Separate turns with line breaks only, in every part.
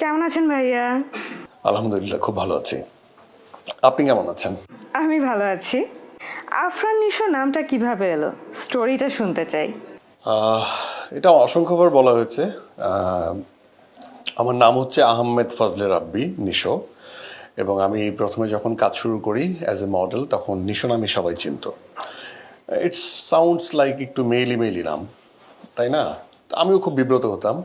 কেমন আছেন ভাইয়া?
আলহামদুলিল্লাহ খুব ভালো আছি। আপনি কেমন আছেন?
আমি ভালো আছি। আফরান নিশো নামটা কীভাবে এলো? স্টোরিটা শুনতে চাই।
এটা অসংখ্যবার বলা হয়েছে। আমার নাম হচ্ছে আহমেদ ফজলে রাব্বি নিশো এবং আমি প্রথমে যখন কাজ শুরু করি অ্যাজ এ মডেল তখন নিশো নামে সবাই চিনত। ইটস সাউন্ডস লাইক একটু মেইলি মেইলি নাম তাই না? আমিও খুব বিব্রত হতাম।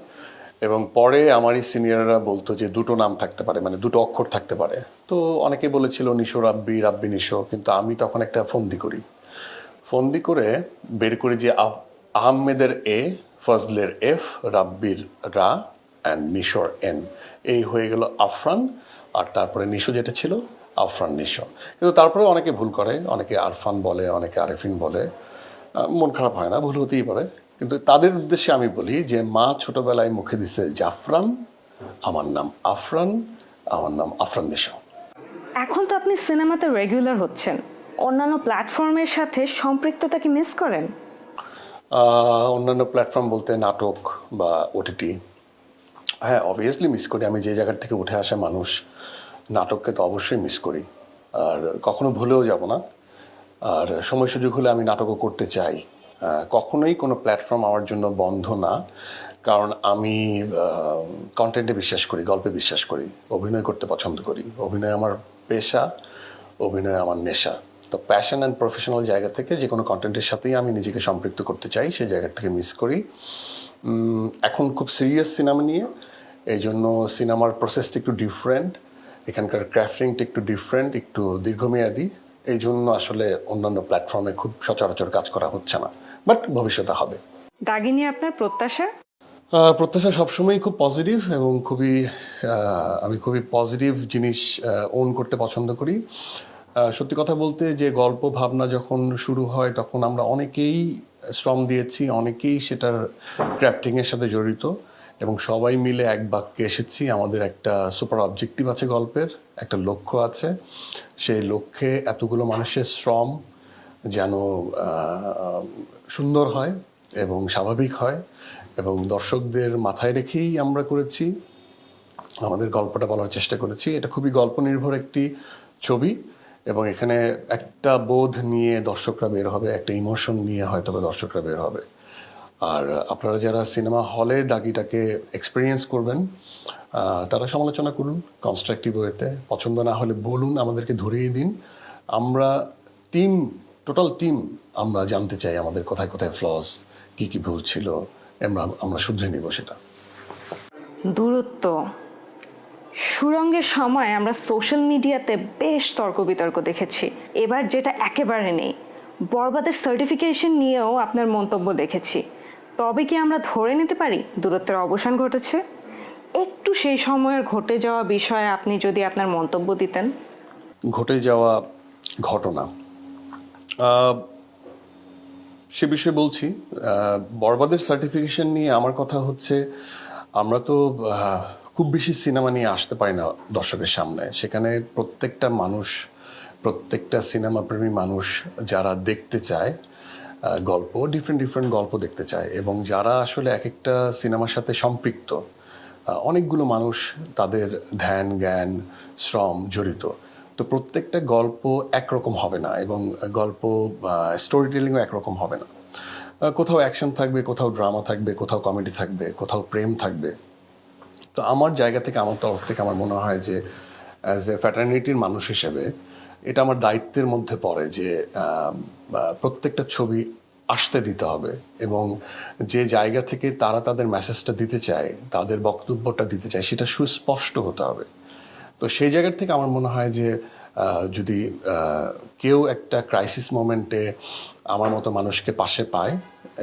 এবং পরে আমারই সিনিয়ররা বলতো যে দুটো নাম থাকতে পারে মানে দুটো অক্ষর থাকতে পারে। তো অনেকে বলেছিল, নিশো, রাব্বি রাব্বি, নিশো। কিন্তু আমি তখন একটা ফন্দি করি। ফন্দি করে বের করি যে আহমেদের এ, ফজলের এফ, রাব্বির রা অ্যান্ড নিশোর এন। এই হয়ে গেল আফরান, আর তারপরে নিশো যেটা ছিল, আফরান, নিশো। কিন্তু তারপরে অনেকে ভুল করে, অনেকে আরফান বলে, অনেকে আরেফিন বলে। মন খারাপ হয় না, ভুল হতেই পারে। কিন্তু তাদের উদ্দেশ্যে আমি বলি যে মা ছোটবেলায় মুখে দিছে জাফরান আমার নাম আফরান আমার নাম আফরান নিশো
এখন তো আপনি সিনেমাতে রেগুলার হচ্ছেন। অন্যান্য প্ল্যাটফর্মের সাথে সম্পৃক্ততা কি মিস করেন?
অন্যান্য প্ল্যাটফর্ম বলতে নাটক বা ওটিটি হ্যাঁ অবভিয়াসলি মিস করি। আমি যে জায়গার থেকে উঠে আসা মানুষ নাটককে তো অবশ্যই মিস করি। আর কখনো ভুলেও যাব না। আর সময় সুযোগ হলে আমি নাটকও করতে চাই। কখনোই কোনো প্ল্যাটফর্ম আমার জন্য বন্ধ না। কারণ আমি কন্টেন্টে বিশ্বাস করি, গল্পে বিশ্বাস করি, অভিনয় করতে পছন্দ করি। অভিনয় আমার পেশা, অভিনয় আমার নেশা। তো প্যাশন অ্যান্ড প্রফেশনাল জায়গা থেকে যে কোনো কন্টেন্টের সাথেই আমি নিজেকে সম্পৃক্ত করতে চাই, সেই জায়গা থেকে মিস করি। এখন খুব সিরিয়াস সিনেমা নিয়ে, এই জন্য সিনেমার প্রসেসটা একটু ডিফারেন্ট এখানকার ক্রাফটিংটা একটু ডিফারেন্ট একটু দীর্ঘমেয়াদী। এই জন্য আসলে অন্যান্য প্ল্যাটফর্মে খুব সচরাচর কাজ করা হচ্ছে না। বাট ভবিষ্যতে হবে।
দাগিনী আপনার প্রত্যাশা?
প্রত্যাশা সবসময়ই খুব পজিটিভ এবং খুবই আমি খুবই পজিটিভ জিনিস ওন করতে পছন্দ করি। সত্যি কথা বলতে যে গল্প ভাবনা যখন শুরু হয় তখন আমরা অনেকেই শ্রম দিয়েছি অনেকেই সেটার ক্রাফটিংয়ের সাথে জড়িত এবং সবাই মিলে এক বাক্যে এসেছি আমাদের একটা সুপার অবজেক্টিভ আছে গল্পের একটা লক্ষ্য আছে। সেই লক্ষ্যে এতগুলো মানুষের শ্রম যেন সুন্দর হয় এবং স্বাভাবিক হয় এবং দর্শকদের মাথায় রেখেই আমরা করেছি। আমাদের গল্পটা বলার চেষ্টা করেছি। এটা খুবই গল্প নির্ভর একটি ছবি এবং এখানে একটা বোধ নিয়ে দর্শকরা বের হবে, একটা ইমোশন নিয়ে হয়তো দর্শকরা বের হবে। আর আপনারা যারা সিনেমা হলে দাগিটাকে এক্সপিরিয়েন্স করবেন তারা সমালোচনা করুন, কনস্ট্রাকটিভ ওয়েতে। পছন্দ না হলে বলুন, আমাদেরকে ধরিয়ে দিন। আমরা টিম টোটাল টিম আমরা জানতে চাই আমাদের কোথায় কোথায় ফ্লস কি কি ভুল ছিল আমরা আমরা শুধরে নিব সেটা।
দূরত্ব। সুরঙ্গের সময় আমরা সোশ্যাল মিডিয়াতে বেশ তর্ক বিতর্ক দেখেছি। এবার যেটা একেবারে নেই। বরবাদের সার্টিফিকেশন নিয়েও আপনার মন্তব্য দেখেছি। তবে কি আমরা ধরে নিতে পারি দূরত্বের অবসান ঘটেছে? একটু সেই সময়ের ঘটে যাওয়া বিষয়ে আপনি যদি আপনার মন্তব্য দিতেন।
ঘটে যাওয়া ঘটনা। সে বিষয়ে বলছি বরবাদের সার্টিফিকেশন নিয়ে আমার কথা হচ্ছে, আমরা তো খুব বেশি সিনেমা নিয়ে আসতে পারি না দর্শকের সামনে। সেখানে প্রত্যেকটা মানুষ, প্রত্যেকটা সিনেমা প্রেমী মানুষ যারা দেখতে চায় গল্প ডিফারেন্ট ডিফারেন্ট গল্প দেখতে চায় এবং যারা আসলে এক একটা সিনেমার সাথে সম্পৃক্ত অনেকগুলো মানুষ তাদের ধ্যান, জ্ঞান, শ্রম জড়িত। তো প্রত্যেকটা গল্প একরকম হবে না এবং গল্প স্টোরি টেলিংও একরকম হবে না। কোথাও অ্যাকশন থাকবে, কোথাও ড্রামা থাকবে, কোথাও কমেডি থাকবে, কোথাও প্রেম থাকবে। তো আমার জায়গা থেকে, আমার তরফ থেকে আমার মনে হয় যে অ্যাজ এ ফ্যাটার্নিটির মানুষ হিসেবে, এটা আমার দায়িত্বের মধ্যে পড়ে যে প্রত্যেকটা ছবি আসতে দিতে হবে এবং যে জায়গা থেকে তারা তাদের মেসেজটা দিতে চায়, তাদের বক্তব্যটা দিতে চায়, সেটা সুস্পষ্ট হতে হবে। তো সেই জায়গার থেকে আমার মনে হয় যে যদি কেউ একটা ক্রাইসিস মোমেন্টে আমার মতো মানুষকে পাশে পায়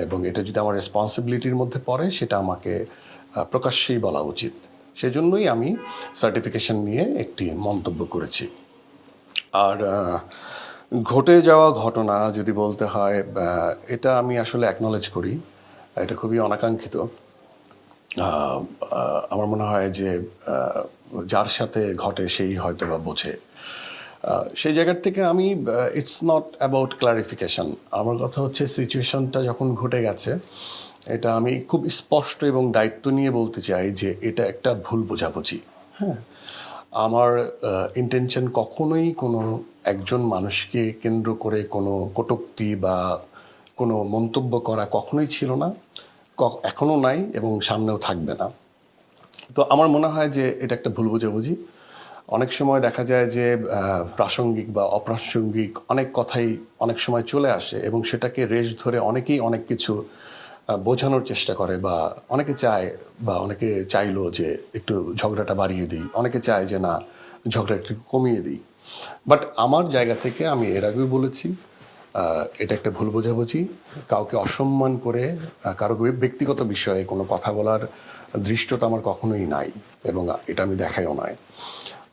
এবং এটা যদি আমার রেসপন্সিবিলিটির মধ্যে পড়ে, সেটা আমাকে প্রকাশ্যেই বলা উচিত। সেজন্যই আমি সার্টিফিকেশন নিয়ে একটি মন্তব্য করেছি। আর ঘটে যাওয়া ঘটনা যদি বলতে হয় এটা আমি আসলে অ্যাকনলেজ করি, এটা খুবই অনাকাঙ্ক্ষিত। আমার মনে হয় যে যার সাথে ঘটে সেই হয়তো বা বোঝে সেই জায়গার থেকে আমি ইটস নট অ্যাবাউট ক্লারিফিকেশন আমার কথা হচ্ছে সিচুয়েশনটা যখন ঘটে গেছে, এটা আমি খুব স্পষ্ট এবং দায়িত্ব নিয়ে বলতে চাই যে এটা একটা ভুল বোঝাবুঝি। হ্যাঁ? আমার ইন্টেনশন কখনোই কোনো একজন মানুষকে কেন্দ্র করে কোনো কটূক্তি বা কোনো মন্তব্য করা কখনোই ছিল না। ক- এখনও নাই এবং সামনেও থাকবে না। তো আমার মনে হয় যে এটা একটা ভুল বোঝাবুঝি। অনেক সময় দেখা যায় যে প্রাসঙ্গিক বা অপ্রাসঙ্গিক অনেক কথাই অনেক সময় চলে আসে এবং সেটাকে রেশ ধরে অনেকেই অনেক কিছু বোঝানোর চেষ্টা করে বা অনেকে চায় বা অনেকে চাইলো যে একটু ঝগড়াটা বাড়িয়ে দিই। অনেকে চায় যে না, ঝগড়া একটু কমিয়ে দিই। বাট আমার জায়গা থেকে আমি এর আগেও বলেছি এটা একটা ভুল বোঝাবুঝি। কাউকে অসম্মান করে কারও ব্যক্তিগত বিষয়ে কোনো কথা বলার দৃষ্টতা আমার কখনোই নাই এবং এটা আমি দেখাইও নাই।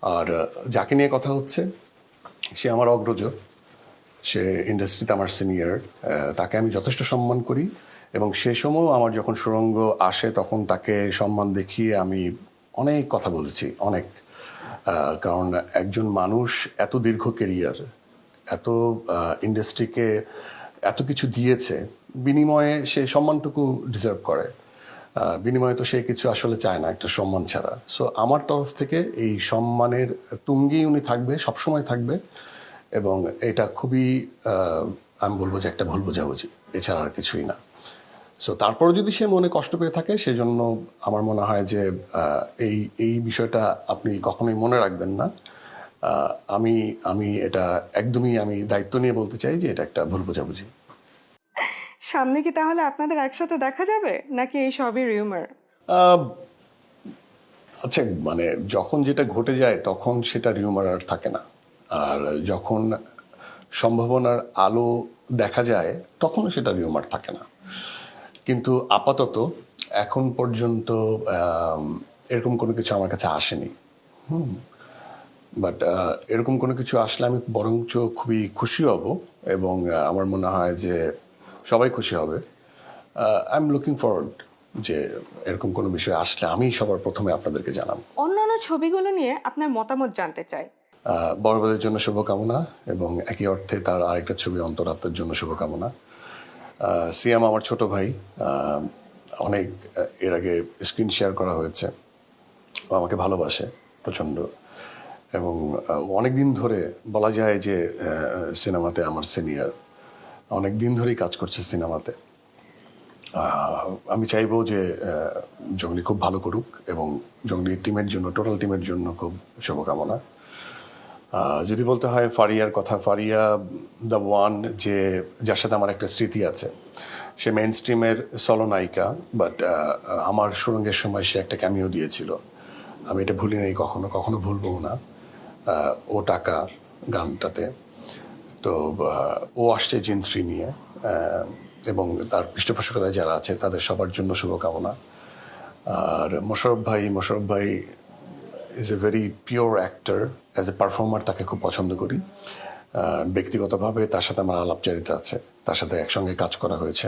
আর যাকে নিয়ে কথা হচ্ছে, সে আমার অগ্রজ। সে ইন্ডাস্ট্রিতে আমার সিনিয়র তাকে আমি যথেষ্ট সম্মান করি এবং সে সময়ও আমার যখন সুরঙ্গ আসে, তখন তাকে সম্মান দেখিয়ে আমি অনেক কথা বলেছি, অনেক। কারণ একজন মানুষ এত দীর্ঘ কেরিয়ার এত ইন্ডাস্ট্রিকে এত কিছু দিয়েছে, বিনিময়ে সে সম্মানটুকু ডিজার্ভ করে। বিনিময়ে তো সে কিছু আসলে চায় না, একটা সম্মান ছাড়া। সো আমার তরফ থেকে এই সম্মানের তুঙ্গেই উনি থাকবে, সবসময় থাকবে, এবং এটা খুবই আমি বলব যে একটা ভুল বোঝাবুঝি, এছাড়া আর কিছুই না। সো তারপরে যদি সে মনে কষ্ট পেয়ে থাকে, সেজন্য আমার মনে হয় যে এই এই বিষয়টা আপনি কখনোই মনে রাখবেন না। আমি আমি এটা একদমই আমি দায়িত্ব নিয়ে বলতে চাই যে এটা একটা ভুল বোঝাবুঝি।
সামনে কি তাহলে আপনাদের একসাথে দেখা যাবে? নাকি এই সবই রিউমার
আচ্ছা মানে যখন যেটা ঘটে যায়, তখন সেটা রিউমার আর থাকে না। আর যখন সম্ভাবনার আলো দেখা যায়, তখনও সেটা রিউমার থাকে না। কিন্তু আপাতত এখন পর্যন্ত এরকম কোনো কিছু আমার কাছে আসেনি। হুম বাট এরকম কোনো কিছু আসলে আমি বরঞ্চ খুবই খুশি হব এবং আমার মনে হয় যে সবাই খুশি হবে। আই এম লুকিং ফরওয়ার্ড যে এরকম কোনো বিষয় আসলে আমি সবার প্রথমে আপনাদেরকে জানাব।
অন্যান্য ছবিগুলো নিয়ে আপনার মতামত জানতে চাই।
বড়বাদের জন্য শুভকামনা এবং একই অর্থে তার আরেকটা ছবি অন্তরাত্মার জন্য শুভকামনা। সিয়াম আমার ছোট ভাই অনেক এর আগে স্ক্রিন শেয়ার করা হয়েছে। আমাকে ভালোবাসে প্রচণ্ড এবং অনেক দিন ধরে বলা যায় যে সিনেমাতে আমার সিনিয়র অনেক দিন ধরেই কাজ করছে সিনেমাতে। আমি চাইব যে জঙ্গলি খুব ভালো করুক এবং জঙ্গলি টিমের জন্য, টোটাল টিমের জন্য খুব শুভকামনা। যদি বলতে হয় ফারিয়ার কথা, ফারিয়া দ্য ওয়ান যে, যার সাথে আমার একটা স্মৃতি আছে। সে মেন স্ট্রিমের সলো নায়িকা বাট আমার সুরঙ্গের সময় সে একটা ক্যামিও দিয়েছিল। আমি এটা ভুলি নাই, কখনো কখনো ভুলবো না। ও টাকা গানটাতে। তো ও আসছে জিন থ্রি নিয়ে এবং তার পৃষ্ঠপোষকতায় যারা আছে তাদের সবার জন্য শুভকামনা। আর মোশারফ ভাই মোশারফ ভাই is a very pure actor as a performer তাকে খুব পছন্দ করি। ব্যক্তিগতভাবে তার সাথে আমার আলাপচারিতা আছে। তার সাথে একসঙ্গে কাজ করা হয়েছে।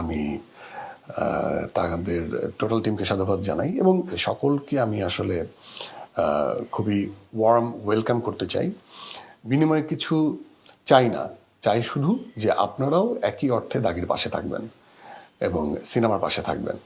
আমি তাদের টোটাল টিমকে সাধুবাদ জানাই এবং সকলকে আমি আসলে খুবই ওয়ার্ম ওয়েলকাম করতে চাই। বিনিময়ে কিছু চাই না। চাই শুধু যে আপনারাও একই অর্থে দাগির পাশে থাকবেন এবং সিনেমার পাশে থাকবেন।